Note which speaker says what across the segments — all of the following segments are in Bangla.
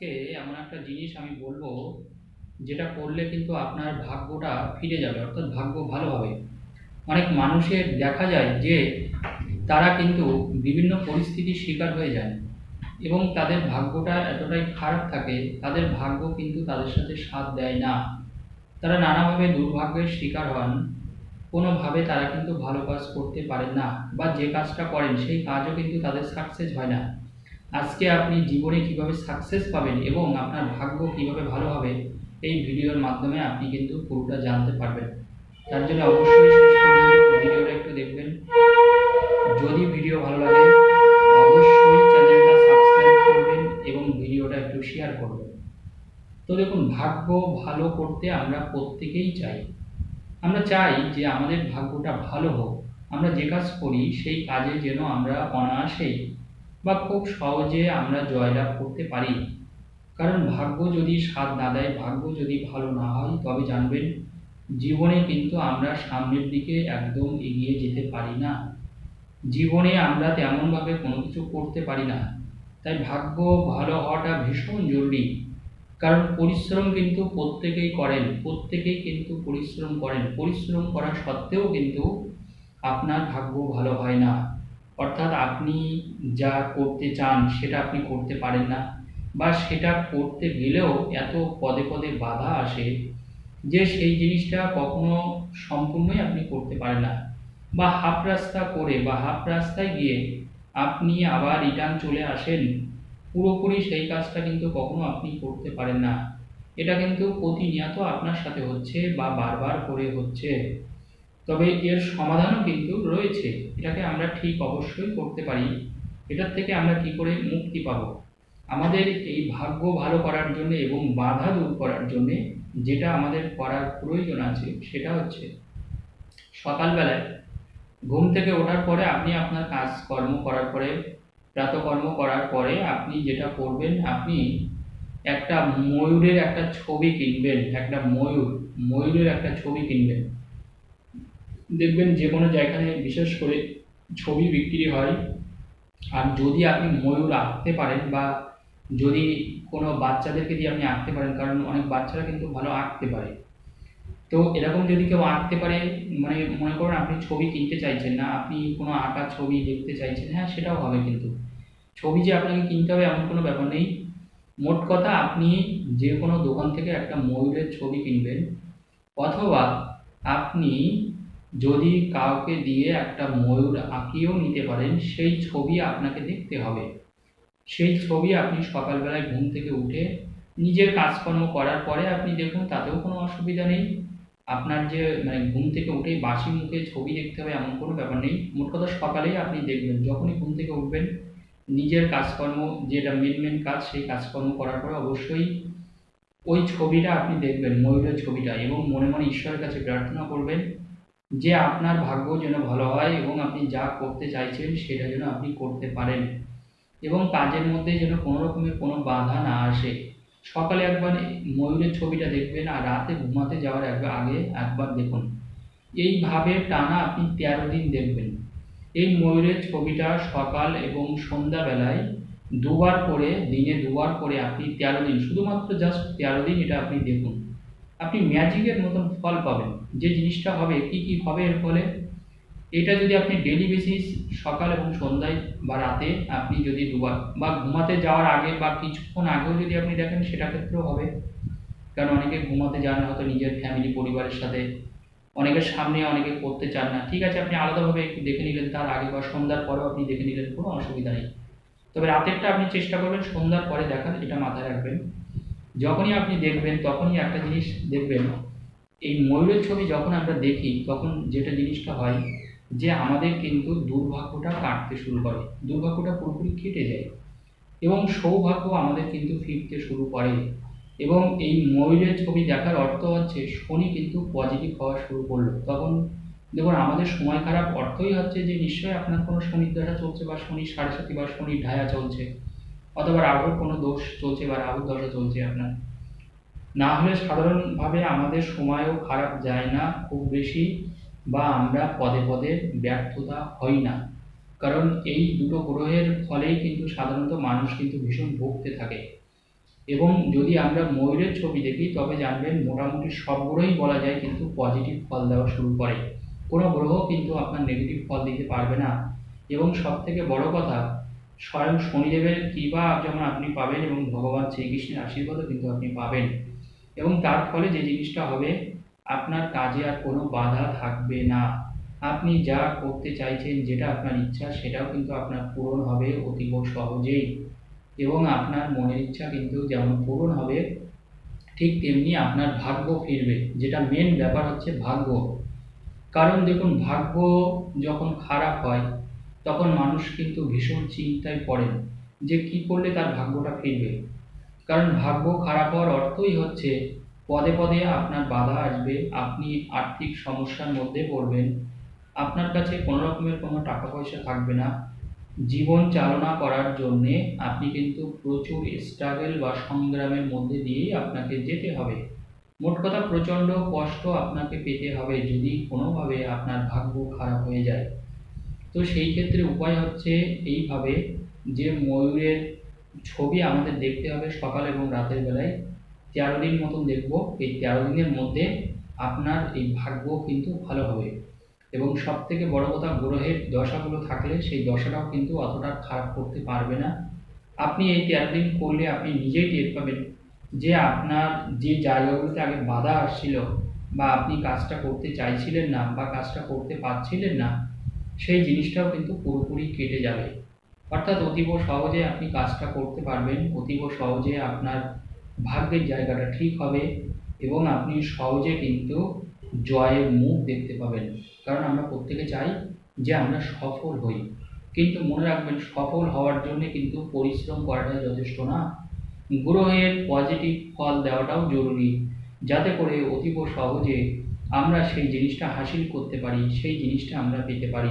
Speaker 1: আজকে এমন একটা জিনিস আমি বলব, যেটা করলে কিন্তু আপনার ভাগ্যটা ফিরে যাবে, অর্থাৎ ভাগ্য ভালো হবে। অনেক মানুষের দেখা যায় যে তারা কিন্তু বিভিন্ন পরিস্থিতির শিকার হয়ে যায় এবং তাদের ভাগ্যটা এতটাই খারাপ থাকে, তাদের ভাগ্য কিন্তু তাদের সাথে সাথ দেয় না। তারা নানাভাবে দুর্ভাগ্যের শিকার হন, কোনোভাবে তারা কিন্তু ভালো কাজ করতে পারেন না বা যে কাজটা করেন, সেই কাজও কিন্তু তাদের সাকসেস হয় না। আজকে আপনি জীবনে কীভাবে সাকসেস পাবেন এবং আপনার ভাগ্য কীভাবে ভালো হবে, এই ভিডিওর মাধ্যমে আপনি কিন্তু পুরোটা জানতে পারবেন। তার জন্য অবশ্যই ভিডিওটা একটু দেখবেন। যদি ভিডিও ভালো লাগে, অবশ্যই চ্যানেলটা সাবস্ক্রাইব করবেন এবং ভিডিওটা একটু শেয়ার করবেন। তো দেখুন, ভাগ্য ভালো করতে আমরা প্রত্যেকেই চাই। আমরা চাই যে আমাদের ভাগ্যটা ভালো হোক। আমরা যে কাজ করি, সেই কাজে যেন আমরা অনায়াসেই বা খুব সহজে আমরা জয়লাভ করতে পারি। কারণ ভাগ্য যদি সাথ না দেয়, ভাগ্য যদি ভালো না হয়, তবে জানবেন, জীবনে কিন্তু আমরা সামনের দিকে একদম এগিয়ে যেতে পারি না। জীবনে আমরা তেমনভাবে কোনো কিছু করতে পারি না। তাই ভাগ্য ভালো হওয়াটা ভীষণ জরুরি। কারণ পরিশ্রম কিন্তু প্রত্যেকেই করেন, প্রত্যেকেই কিন্তু পরিশ্রম করেন। পরিশ্রম করা সত্ত্বেও কিন্তু আপনার ভাগ্য ভালো হয় না। অর্থাৎ আপনি যা করতে চান সেটা আপনি করতে পারেন না বা সেটা করতে গেলেও এত পদে পদে বাধা আসে যে সেই জিনিসটা কখনো সম্পূর্ণই আপনি করতে পারেন না। বা হাফ রাস্তা করে বা হাফ রাস্তায় গিয়ে আপনি আবার রিটার্ন চলে আসেন, পুরোপুরি সেই কাজটা কিন্তু কখনো আপনি করতে পারেন না। এটা কিন্তু প্রতিনিয়ত আপনার সাথে হচ্ছে বা বারবার করে হচ্ছে। তবে এর সমাধানও কিন্তু রয়েছে। এটাকে আমরা ঠিক অবশ্যই করতে পারি। এটার থেকে আমরা কি করে মুক্তি পাব? আমাদের এই ভাগ্য ভালো করার জন্য এবং বাধা দূর করার জন্যে যেটা আমাদের করার প্রয়োজন আছে, সেটা হচ্ছে সকালবেলায় ঘুম থেকে ওঠার পরে আপনি আপনার কাজকর্ম করার পরে প্রাতকর্ম করার পরে আপনি যেটা করবেন, আপনি একটা ময়ূরের একটা ছবি কিনবেন, একটা ময়ূর, ময়ূরের একটা ছবি কিনবেন। দেখবেন যে কোনো জায়গায় বিশেষ করে ছবি বিক্রি হয়। আর যদি আপনি ময়ূর আঁকতে পারেন বা যদি কোনো বাচ্চাদেরকে দিয়ে আপনি আঁকতে পারেন, কারণ অনেক বাচ্চারা কিন্তু ভালো আঁকতে পারে। তো এরকম যদি কেউ আঁকতে পারে মানে মনে করেন আপনি ছবি কিনতে চাইছেন না, আপনি কোনো আঁকা ছবি দেখতে চাইছেন হ্যাঁ সেটাও হবে কিন্তু। ছবি যে আপনাকে কিনতে হবে এমন কোনো ব্যাপার নেই। মোট কথা আপনি যে কোনো দোকান থেকে একটা ময়ূরের ছবি কিনবেন, অথবা আপনি যদি কাউকে দিয়ে একটা ময়ূর আঁকিয়েও নিতে পারেন, সেই ছবি আপনাকে দেখতে হবে। সেই ছবি আপনি সকালবেলায় ঘুম থেকে উঠে নিজের কাজকর্ম করার পরে আপনি দেখুন, তাতেও কোনো অসুবিধা নেই। আপনার যে মানে ঘুম থেকে উঠেই বাসি মুখে ছবি দেখতে হবে এমন কোনো ব্যাপার নেই। মোট কথা সকালেই আপনি দেখবেন, যখনই ঘুম থেকে উঠবেন, নিজের কাজকর্ম, যেটা মেন মেন কাজ, সেই কাজকর্ম করার পরে অবশ্যই ওই ছবিটা আপনি দেখবেন, ময়ূরের ছবিটা এবং মনে মনে ঈশ্বরের কাছে প্রার্থনা করবেন যে আপনার ভাগ্য যেন ভালো হয় এবং আপনি যা করতে চাইছেন সেটা যেন আপনি করতে পারেন। এবং কাজের মধ্যে যেন কোনো রকমের কোনো বাধা না আসে। সকালে একবার ময়ূরের ছবিটা দেখবেন আর রাতে ঘুমাতে যাওয়ার একবার আগে একবার দেখুন। এইভাবে টানা আপনি তেরো দিন দেখবেন। এই ময়ূরের ছবিটা সকাল এবং সন্ধ্যাবেলায় দুবার করে, দিনে দুবার করে আপনি তেরো দিন, শুধুমাত্র জাস্ট তেরো দিন এটা আপনি দেখুন। আপনি ম্যাজিকের মতন ফল পাবেন। যে জিনিসটা হবে, কি কি হবে এর ফলে? এটা যদি আপনি ডেলি বেসিস সকাল এবং সন্ধ্যায় বা রাতে আপনি যদি দুবার বা ঘুমাতে যাওয়ার আগে বা কিছুক্ষণ আগেও যদি আপনি দেখেন, সেটা ক্ষেত্রেও হবে। কারণ অনেকে ঘুমাতে যান হয়তো নিজের ফ্যামিলি পরিবারের সাথে। অনেকের সামনে অনেকে করতে চান না। ঠিক আছে, আপনি আলাদাভাবে একটু দেখে নিলেন তার আগে বা সন্ধ্যার পরেও আপনি দেখে নিলেন, কোনো অসুবিধা নেই। তবে রাতেরটা আপনি চেষ্টা করবেন, সন্ধ্যার পরে দেখার, এটা মাথায় রাখবেন। যখনই আপনি দেখবেন, তখনই একটা জিনিস দেখবেন, এই ময়ূরের ছবি যখন আমরা দেখি, তখন যেটা জিনিসটা হয় যে আমাদের কিন্তু দুর্ভাগ্যটা কাটতে শুরু করে, দুর্ভাগ্যটা পুরোপুরি কেটে যায় এবং সৌভাগ্য আমাদের কিন্তু ফিরতে শুরু করে এবং এই ময়ূরের ছবি দেখার অর্থ হচ্ছে শনি কিন্তু পজিটিভ হওয়া শুরু করল। তখন দেখুন, আমাদের সময় খারাপ অর্থই হচ্ছে যে নিশ্চয়ই আপনার কোনো শনির দশা চলছে বা শনির সাড়ে সাথী বা শনির ঢায়া চলছে। অথবা রাহুর কোনো দোষ চলছে বা রাহুর দশা চলছে আপনার। না হলে সাধারণভাবে আমাদের সময়ও খারাপ যায় না খুব বেশি বা আমরা পদে পদে ব্যর্থতা হই না। কারণ এই দুটো গ্রহের ফলেই কিন্তু সাধারণত মানুষ কিন্তু ভীষণ ভুগতে থাকে। এবং যদি আমরা ময়ূরের ছবি দেখি, তবে জানবেন মোটামুটি সব গ্রহই বলা যায় কিন্তু পজিটিভ ফল দেওয়া শুরু করে। কোনো গ্রহ কিন্তু আপনার নেগেটিভ ফল দিতে পারবে না। এবং সব থেকে বড় কথা স্বয়ং শনিদেবের কৃপা যেমন আপনি পাবেন এবং ভগবান শ্রীকৃষ্ণের আশীর্বাদও কিন্তু আপনি পাবেন। এবং তার ফলে যে জিনিসটা হবে, আপনার কাজে আর কোনো বাধা থাকবে না। আপনি যা করতে চাইছেন, যেটা আপনার ইচ্ছা, সেটাও কিন্তু আপনার পূরণ হবে অতীব সহজেই। এবং আপনার মনের ইচ্ছা কিন্তু যেমন পূরণ হবে, ঠিক তেমনি আপনার ভাগ্য ফিরবে। যেটা মেন ব্যাপার হচ্ছে ভাগ্য। কারণ দেখুন, ভাগ্য যখন খারাপ হয় তখন মানুষ কিন্তু ভীষণ চিন্তায় পড়েন যে কি করলে তার ভাগ্যটা ফিরবে। কারণ ভাগ্য খারাপ হওয়ার অর্থই হচ্ছে পদে পদে আপনার বাধা আসবে, আপনি আর্থিক সমস্যার মধ্যে পড়বেন, আপনার কাছে কোনো রকমের কোনো টাকা পয়সা থাকবে না। জীবন চালনা করার জন্যে আপনি কিন্তু প্রচুর স্ট্রাগল বা সংগ্রামের মধ্যে দিয়েই আপনাকে যেতে হবে। মোট কথা প্রচণ্ড কষ্ট আপনাকে পেতে হবে যদি কোনোভাবে আপনার ভাগ্য খারাপ হয়ে যায়। তো সেই ক্ষেত্রে উপায় হচ্ছে এইভাবে যে ময়ূরের ছবি আমাদের দেখতে হবে সকাল এবং রাতের বেলায়। তেরো দিন মতন দেখব। এই তেরো দিনের মধ্যে আপনার এই ভাগ্য কিন্তু ভালো হবে। এবং সব থেকে বড় কথা গ্রহের দশাগুলো থাকলে সেই দশাটাও কিন্তু অতটা খারাপ করতে পারবে না। আপনি এই তেরো দিন করলে আপনি নিজেই টের পাবেন যে আপনার যে জায়গাগুলোতে আগে বাধা আসছিল বা আপনি কাজটা করতে চাইছিলেন না বা কাজটা করতে পারছিলেন না সেই জিনিসটাও কিন্তু পুরোপুরি কেটে যাবে। অর্থাৎ অতীব সহজে আপনি কাজটা করতে পারবেন, অতীব সহজে আপনার ভাগ্যের জায়গাটা ঠিক হবে এবং আপনি সহজে কিন্তু জয়ের মুখ দেখতে পাবেন। কারণ আমরা প্রত্যেকে চাই যে আমরা সফল হই। কিন্তু মনে রাখবেন, সফল হওয়ার জন্য কিন্তু পরিশ্রম করাটা যথেষ্ট না। গ্রহের পজিটিভ ফল দেওয়াটাও জরুরি। যাতে করে অতীব সহজে আমরা সেই জিনিসটা হাসিল করতে পারি, সেই জিনিসটা আমরা পেতে পারি।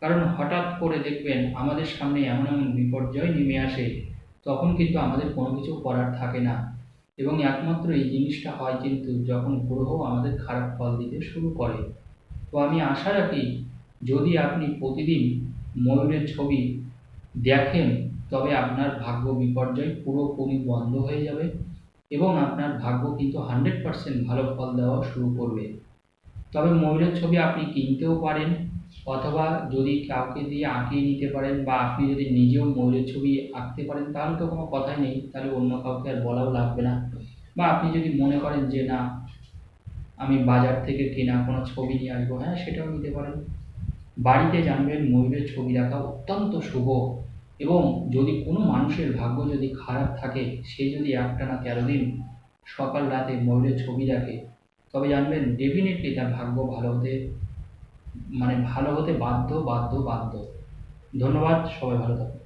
Speaker 1: কারণ হঠাৎ করে দেখবেন আমাদের সামনে এমন এমন বিপর্যয় নেমে আসে, তখন কিন্তু আমাদের কোনো কিছু করার থাকে না। এবং একমাত্র এই জিনিসটা হয় কিন্তু যখন গ্রহ আমাদের খারাপ ফল দিতে শুরু করে। তো আমি আশা রাখি, যদি আপনি প্রতিদিন ময়ূরের ছবি দেখেন, তবে আপনার ভাগ্য বিপর্যয় পুরোপুরি বন্ধ হয়ে যাবে। এবং আপনার ভাগ্য কিন্তু হান্ড্রেড পারসেন্ট ভালো ফল দেওয়া শুরু করবে। তবে ময়ূরের ছবি আপনি কিনতেও পারেন, অথবা যদি কাউকে দিয়ে আঁকিয়ে নিতে পারেন বা আপনি যদি নিজেও ময়ূরের ছবি আঁকতে পারেন, তাহলে তো কোনো কথাই নেই, তাহলে অন্য কাউকে আর বলাও লাগবে না। বা আপনি যদি মনে করেন যে, না, আমি বাজার থেকে কেনা কোনো ছবি নিয়ে আসব। হ্যাঁ সেটাও নিতে পারেন। বাড়িতে জানবেন ময়ূরের ছবি রাখা অত্যন্ত শুভ। এবং যদি কোনো মানুষের ভাগ্য যদি খারাপ থাকে, সে যদি একটা না তেরো দিন সকাল রাতে ময়ূরের ছবি রাখে তবে জানবেন ডেফিনেটলি তার ভাগ্য ভালো হতে মানে ভালো হতে বাধ্য বাধ্য বাধ্য। ধন্যবাদ, সবাই ভালো থাকুন